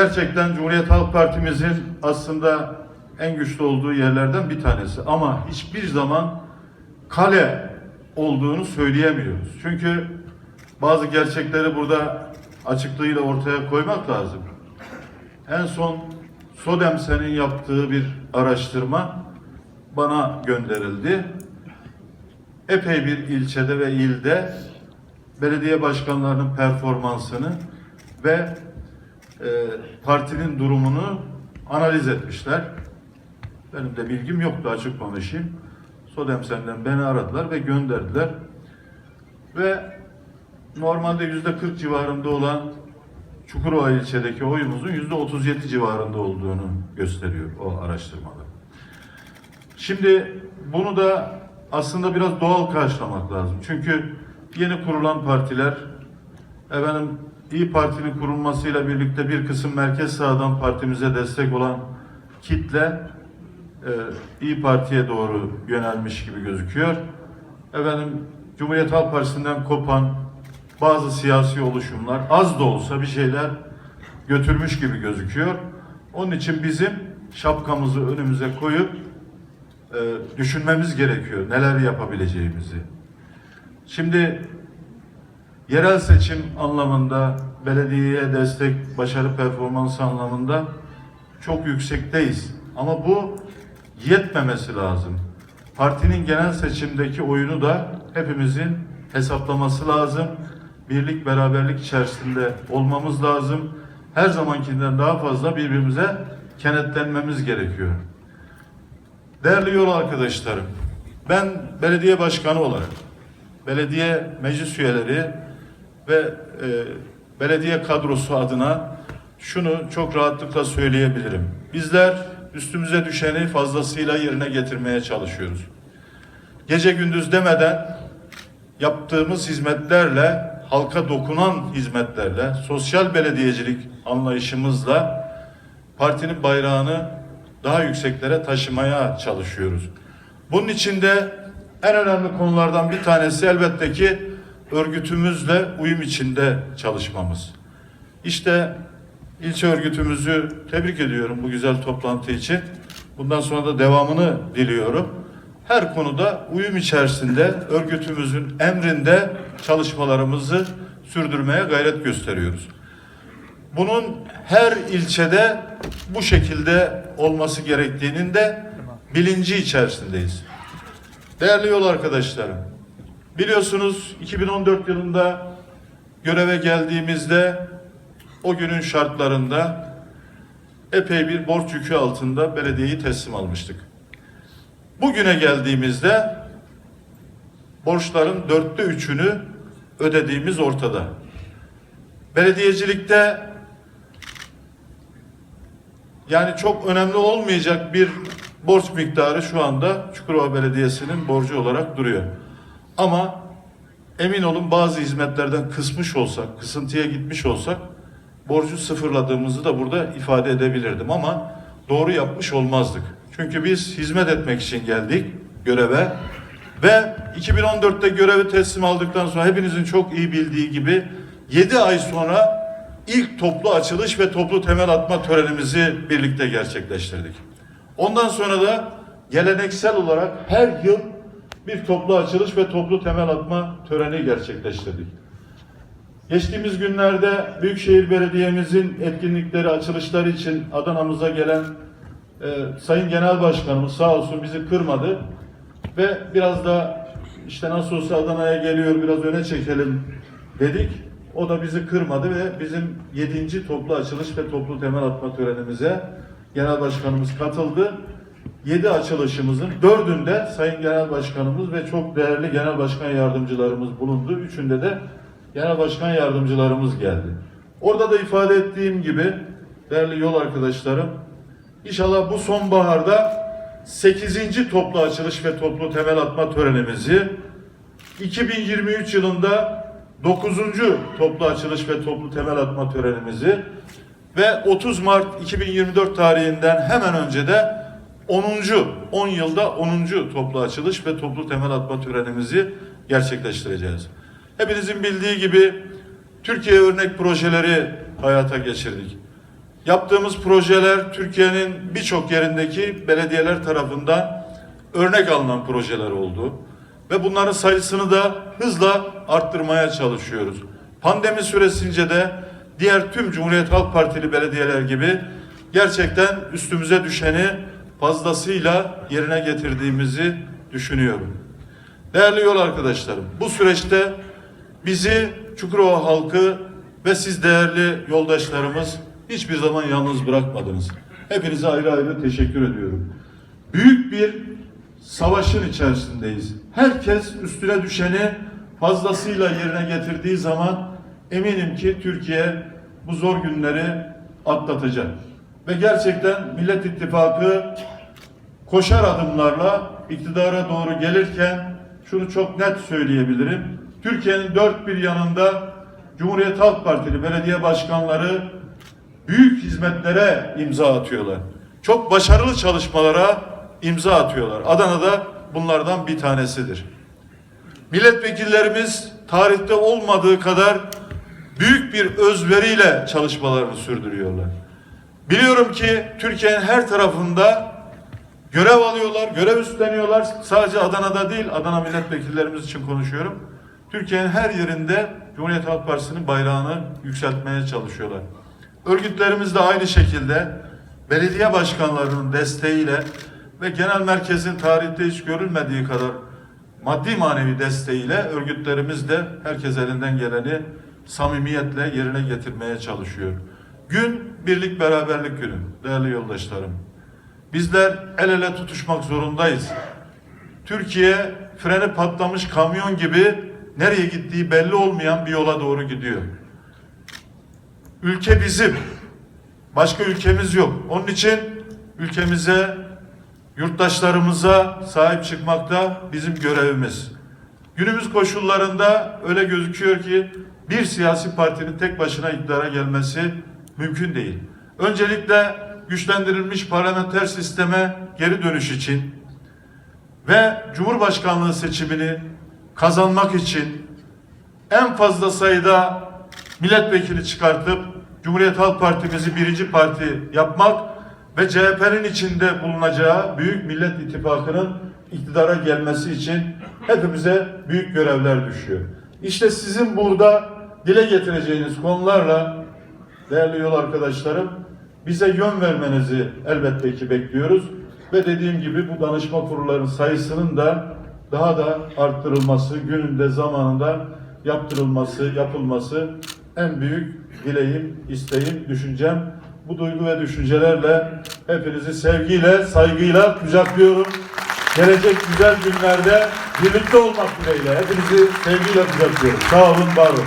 Gerçekten Cumhuriyet Halk Partimizin aslında en güçlü olduğu yerlerden bir tanesi. Ama hiçbir zaman kale olduğunu söyleyemiyoruz. Çünkü bazı gerçekleri burada açıklığıyla ortaya koymak lazım. En son Sodemsen'in yaptığı bir araştırma bana gönderildi. Epey bir ilçede ve ilde belediye başkanlarının performansını ve e, partinin durumunu analiz etmişler. Benim de bilgim yoktu açık konuşayım. Sodemsen'den beni aradılar ve gönderdiler. Ve normalde yüzde 40 civarında olan Çukurova ilçedeki oyumuzun yüzde 37 civarında olduğunu gösteriyor o araştırmalar. Şimdi bunu da aslında biraz doğal karşılamak lazım. Çünkü yeni kurulan partiler efendim İyi Parti'nin kurulmasıyla birlikte bir kısım merkez sağdan partimize destek olan kitle e, İyi Parti'ye doğru yönelmiş gibi gözüküyor. Efendim Cumhuriyet Halk Partisi'nden kopan bazı siyasi oluşumlar az da olsa bir şeyler götürmüş gibi gözüküyor. Onun için bizim şapkamızı önümüze koyup e, düşünmemiz gerekiyor neler yapabileceğimizi. Şimdi yerel seçim anlamında, belediyeye destek, başarı performansı anlamında çok yüksekteyiz. Ama bu yetmemesi lazım. Partinin genel seçimdeki oyunu da hepimizin hesaplaması lazım. Birlik, beraberlik içerisinde olmamız lazım. Her zamankinden daha fazla birbirimize kenetlenmemiz gerekiyor. Değerli yol arkadaşlarım, ben belediye başkanı olarak belediye meclis üyeleri ve e, belediye kadrosu adına şunu çok rahatlıkla söyleyebilirim. Bizler üstümüze düşeni fazlasıyla yerine getirmeye çalışıyoruz. Gece gündüz demeden yaptığımız hizmetlerle, halka dokunan hizmetlerle, sosyal belediyecilik anlayışımızla partinin bayrağını daha yükseklere taşımaya çalışıyoruz. Bunun için de en önemli konulardan bir tanesi elbette ki örgütümüzle uyum içinde çalışmamız. İşte ilçe örgütümüzü tebrik ediyorum bu güzel toplantı için. Bundan sonra da devamını diliyorum. Her konuda uyum içerisinde örgütümüzün emrinde çalışmalarımızı sürdürmeye gayret gösteriyoruz. Bunun her ilçede bu şekilde olması gerektiğinin de bilinci içerisindeyiz. Değerli yol arkadaşlarım, biliyorsunuz 2014 yılında göreve geldiğimizde o günün şartlarında epey bir borç yükü altında belediyeyi teslim almıştık. Bugüne geldiğimizde borçların dörtte üçünü ödediğimiz ortada. Belediyecilikte yani çok önemli olmayacak bir borç miktarı şu anda Çukurova Belediyesi'nin borcu olarak duruyor. Ama emin olun bazı hizmetlerden kısmış olsak, kısıntıya gitmiş olsak borcu sıfırladığımızı da burada ifade edebilirdim ama doğru yapmış olmazdık. Çünkü biz hizmet etmek için geldik göreve ve 2014'te görevi teslim aldıktan sonra hepinizin çok iyi bildiği gibi 7 ay sonra ilk toplu açılış ve toplu temel atma törenimizi birlikte gerçekleştirdik. Ondan sonra da geleneksel olarak her yıl bir toplu açılış ve toplu temel atma töreni gerçekleştirdik. Geçtiğimiz günlerde Büyükşehir Belediye'mizin etkinlikleri, açılışları için Adana'mıza gelen e, Sayın Genel Başkanımız sağ olsun bizi kırmadı ve biraz da işte nasıl olsa Adana'ya geliyor biraz öne çekelim dedik. O da bizi kırmadı ve bizim 7. toplu açılış ve toplu temel atma törenimize Genel Başkanımız katıldı. 7 açılışımızın dördünde Sayın Genel Başkanımız ve çok değerli Genel Başkan Yardımcılarımız bulundu. Üçünde de Genel Başkan Yardımcılarımız geldi. Orada da ifade ettiğim gibi değerli yol arkadaşlarım inşallah bu sonbaharda 8. toplu açılış ve toplu temel atma törenimizi 2023 yılında 9. toplu açılış ve toplu temel atma törenimizi ve 30 Mart 2024 tarihinden hemen önce de 10. 10 yılda 10. toplu açılış ve toplu temel atma törenimizi gerçekleştireceğiz. Hepinizin bildiği gibi Türkiye örnek projeleri hayata geçirdik. Yaptığımız projeler Türkiye'nin birçok yerindeki belediyeler tarafından örnek alınan projeler oldu. Ve bunların sayısını da hızla arttırmaya çalışıyoruz. Pandemi süresince de diğer tüm Cumhuriyet Halk Partili belediyeler gibi gerçekten üstümüze düşeni fazlasıyla yerine getirdiğimizi düşünüyorum. Değerli yol arkadaşlarım, bu süreçte bizi Çukurova halkı ve siz değerli yoldaşlarımız hiçbir zaman yalnız bırakmadınız. Hepinize ayrı ayrı teşekkür ediyorum. Büyük bir savaşın içerisindeyiz. Herkes üstüne düşeni fazlasıyla yerine getirdiği zaman eminim ki Türkiye bu zor günleri atlatacak. Ve gerçekten Millet İttifakı koşar adımlarla iktidara doğru gelirken şunu çok net söyleyebilirim. Türkiye'nin dört bir yanında Cumhuriyet Halk Partili belediye başkanları büyük hizmetlere imza atıyorlar. Çok başarılı çalışmalara imza atıyorlar. Adana'da bunlardan bir tanesidir. Milletvekillerimiz tarihte olmadığı kadar büyük bir özveriyle çalışmalarını sürdürüyorlar. Biliyorum ki Türkiye'nin her tarafında görev alıyorlar, görev üstleniyorlar. Sadece Adana'da değil, Adana milletvekillerimiz için konuşuyorum. Türkiye'nin her yerinde Cumhuriyet Halk Partisi'nin bayrağını yükseltmeye çalışıyorlar. Örgütlerimiz de aynı şekilde belediye başkanlarının desteğiyle ve genel merkezin tarihte hiç görülmediği kadar maddi manevi desteğiyle örgütlerimiz de herkes elinden geleni samimiyetle yerine getirmeye çalışıyor. Gün birlik beraberlik günü değerli yoldaşlarım. Bizler el ele tutuşmak zorundayız. Türkiye freni patlamış kamyon gibi nereye gittiği belli olmayan bir yola doğru gidiyor. Ülke bizim. Başka ülkemiz yok. Onun için ülkemize, yurttaşlarımıza sahip çıkmak da bizim görevimiz. Günümüz koşullarında öyle gözüküyor ki bir siyasi partinin tek başına iktidara gelmesi mümkün değil. Öncelikle güçlendirilmiş parlamenter sisteme geri dönüş için ve Cumhurbaşkanlığı seçimini kazanmak için en fazla sayıda milletvekili çıkartıp Cumhuriyet Halk Partimizi birinci parti yapmak ve CHP'nin içinde bulunacağı Büyük Millet İttifakı'nın iktidara gelmesi için hepimize büyük görevler düşüyor. İşte sizin burada dile getireceğiniz konularla değerli yol arkadaşlarım bize yön vermenizi elbette ki bekliyoruz. Ve dediğim gibi bu danışma kurullarının sayısının da daha da arttırılması, gününde zamanında yaptırılması, yapılması en büyük dileğim, isteğim, düşüncem. Bu duygu ve düşüncelerle hepinizi sevgiyle, saygıyla kucaklıyorum. Gelecek güzel günlerde birlikte olmak dileğiyle hepinizi sevgiyle kucaklıyorum. Sağ olun, var olun.